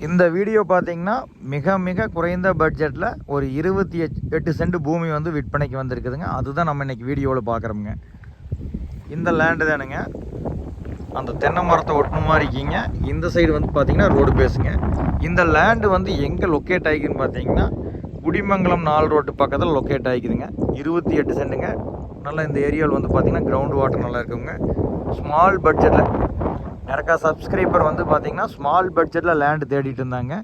இந்த வீடியோ பார்த்தீங்கன்னா மிக மிக குறைந்த பட்ஜெட்டில் ஒரு இருபத்தி எட்- எட்டு சென்ட் பூமி வந்து விற்பனைக்கு வந்திருக்குதுங்க. அதுதான் நம்ம இன்னைக்கு வீடியோவில் பார்க்குறோமுங்க. இந்த லேண்டு தானுங்க. அந்த தென்னை மரத்தை ஒட்டின மாதிரி இருக்கீங்க. இந்த சைடு வந்து பார்த்திங்கன்னா ரோடு பேஸுங்க இந்த லேண்டு வந்து எங்கே லொக்கேட் ஆகிக்குன்னு பார்த்தீங்கன்னா குடிமங்கலம் நாலு ரோட்டு பக்கத்தில் லொக்கேட் ஆகிக்குதுங்க. இருபத்தி எட்டு சென்ட்டுங்க நல்லா இந்த ஏரியாவில் வந்து பார்த்தீங்கன்னா கிரவுண்ட் வாட்டர் நல்லா இருக்குங்க. ஸ்மால் பட்ஜெட்டில் நிறையா சப்ஸ்கிரைபர் வந்து பார்த்தீங்கன்னா ஸ்மால் பட்ஜெட்டில் லேண்டு தேடிட்டு இருந்தாங்க.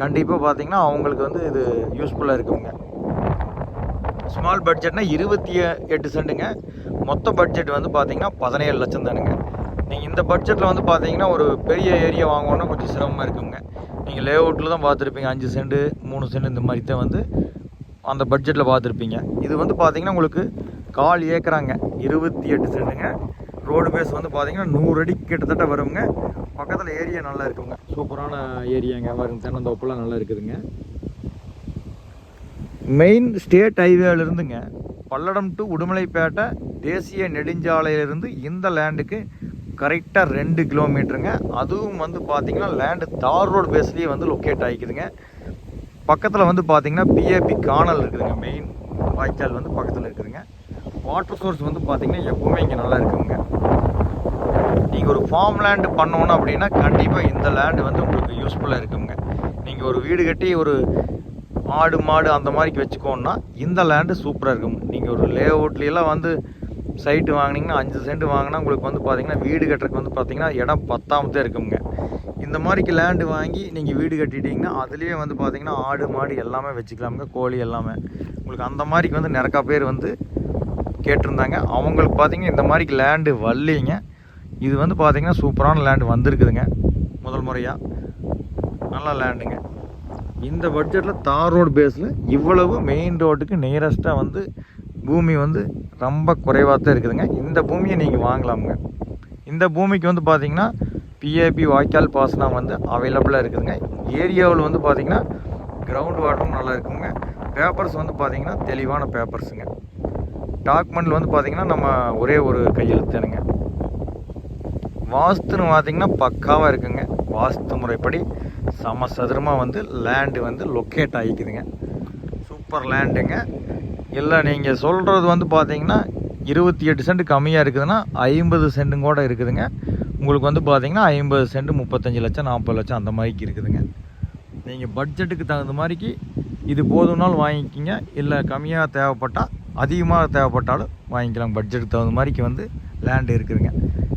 கண்டிப்பாக பார்த்தீங்கன்னா அவங்களுக்கு வந்து இது யூஸ்ஃபுல்லாக இருக்குங்க. ஸ்மால் பட்ஜெட்னா இருபத்தி எட்டு சென்ட்டுங்க மொத்த பட்ஜெட் வந்து பார்த்தீங்கன்னா பதினேழு லட்சம் தானுங்க. நீங்கள் இந்த பட்ஜெட்டில் வந்து பார்த்தீங்கன்னா ஒரு பெரிய ஏரியா வாங்கணுன்னா கொஞ்சம் சிரமமாக இருக்குங்க. நீங்கள் லே அவுட்டில் தான் பார்த்துருப்பீங்க அஞ்சு சென்ட்டு மூணு சென்ட் இந்த மாதிரி தான் வந்து அந்த பட்ஜெட்டில் பார்த்துருப்பீங்க இது வந்து பார்த்தீங்கன்னா உங்களுக்கு கால் ஏக்கராங்க. இருபத்தி எட்டு சென்ட்டுங்க ரோடு பேஸ் வந்து பார்த்தீங்கன்னா நூறு அடி கிட்டத்தட்ட வருங்க. பக்கத்தில் ஏரியா நல்லா இருக்குங்க. சூப்பரான ஏரியாங்க. வரும் தென்னந்தோப்புலாம் நல்லா இருக்குதுங்க. மெயின் ஸ்டேட் ஹைவேலிருந்துங்க பல்லடம் டு உடுமலைப்பேட்டை தேசிய நெடுஞ்சாலையிலிருந்து இந்த லேண்டுக்கு கரெக்டாக ரெண்டு கிலோமீட்டருங்க அதுவும் வந்து பார்த்தீங்கன்னா லேண்டு தார் ரோடு பேஸ்லேயே வந்து லொக்கேட் ஆகிக்குதுங்க பக்கத்தில் வந்து பார்த்தீங்கன்னா பிஏபி காணல் இருக்குதுங்க. மெயின் வாய்க்கால் வந்து பக்கத்தில் இருக்குதுங்க. வாட்டர் சோர்ஸ் வந்து பார்த்தீங்கன்னா எப்பவுமே இங்கே நல்லா இருக்குங்க. நீங்கள் ஒரு ஃபார்ம் லேண்டு பண்ணணும் அப்படின்னா கண்டிப்பாக இந்த லேண்டு வந்து உங்களுக்கு யூஸ்ஃபுல்லாக இருக்குங்க. நீங்கள் ஒரு வீடு கட்டி ஒரு ஆடு மாடு அந்த மாதிரிக்கு வச்சுக்கோன்னா இந்த லேண்டு சூப்பராக இருக்கும். நீங்கள் ஒரு லே அவுட்லாம் வந்து சைட்டு வாங்கினீங்கன்னா அஞ்சு சென்ட் வாங்கினா உங்களுக்கு வந்து பார்த்தீங்கன்னா வீடு கட்டுறதுக்கு வந்து பார்த்தீங்கன்னா இடம் பத்தாமத்தே இருக்குங்க. இந்த மாதிரிக்கு லேண்டு வாங்கி நீங்கள் வீடு கட்டிட்டீங்கன்னா அதுலேயே வந்து பார்த்தீங்கன்னா ஆடு மாடு எல்லாமே வச்சுக்கலாமுங்க கோழி எல்லாமே. உங்களுக்கு அந்த மாதிரிக்கு வந்து நிறக்கா பேர் வந்து கேட்டிருந்தாங்க. அவங்களுக்கு பார்த்தீங்கன்னா இந்த மாதிரிக்கு லேண்டு வரலிங்க இது வந்து பார்த்தீங்கன்னா சூப்பரான லேண்டு வந்திருக்குதுங்க. முதல் முறையாக நல்ல லேண்டுங்க இந்த பட்ஜெட்டில் தார் ரோடு பேஸில் இவ்வளவு மெயின் ரோட்டுக்கு நியரஸ்ட்டாக வந்து பூமி வந்து ரொம்ப குறைவாக தான் இருக்குதுங்க. இந்த பூமியை நீங்கள் வாங்கலாமுங்க. இந்த பூமிக்கு வந்து பார்த்தீங்கன்னா பிஏபி வாய்க்கால் பாசனம் வந்து அவைலபிளாக இருக்குதுங்க. ஏரியாவில் வந்து பார்த்தீங்கன்னா கிரவுண்ட் வாட்டரும் நல்லா இருக்குங்க. பேப்பர்ஸ் வந்து பார்த்தீங்கன்னா தெளிவான பேப்பர்ஸுங்க டாக்குமெண்ட் வந்து பார்த்திங்கன்னா நம்ம ஒரே ஒரு கையெழுத்துனுங்க வாஸ்துன்னு பார்த்தீங்கன்னா பக்காவாக இருக்குங்க. வாஸ்து முறைப்படி சமசதுரமாக வந்து லேண்டு வந்து லொக்கேட் ஆகிக்குதுங்க. சூப்பர் லேண்டுங்க இல்லை நீங்கள் சொல்கிறது வந்து பார்த்தீங்கன்னா இருபத்தி எட்டு சென்ட் கம்மியாக இருக்குதுன்னா ஐம்பது சென்ட்டும் கூட இருக்குதுங்க. உங்களுக்கு வந்து பார்த்தீங்கன்னா ஐம்பது சென்ட் முப்பத்தஞ்சு லட்சம் நாற்பது லட்சம் அந்த மாதிரிக்கு இருக்குதுங்க. நீங்கள் பட்ஜெட்டுக்கு தகுந்த மாதிரிக்கு இது போதும்னாலும் வாங்கிக்கிங்க. இல்லை கம்மியாக தேவைப்பட்டால் அதிகமாக தேவைப்பட்டாலும் வாங்கிக்கலாம். பட்ஜெட்டுக்கு தகுந்த மாதிரிக்கு வந்து லேண்டு இருக்குதுங்க.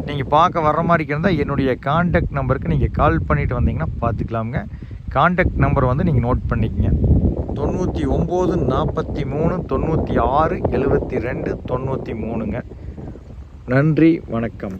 நீங்கள் பார்க்க வர்ற மாதிரி இருந்தால் என்னுடைய காண்டாக்ட் நம்பருக்கு நீங்கள் கால் பண்ணிவிட்டு வந்தீங்கன்னா பார்த்துக்கலாமுங்க. காண்டாக்ட் நம்பர் வந்து நீங்கள் நோட் பண்ணிக்கங்க. தொண்ணூற்றி ஒம்பது நாற்பத்தி மூணு தொண்ணூற்றி ஆறு எழுபத்தி ரெண்டு தொண்ணூற்றி மூணுங்க. நன்றி வணக்கம்.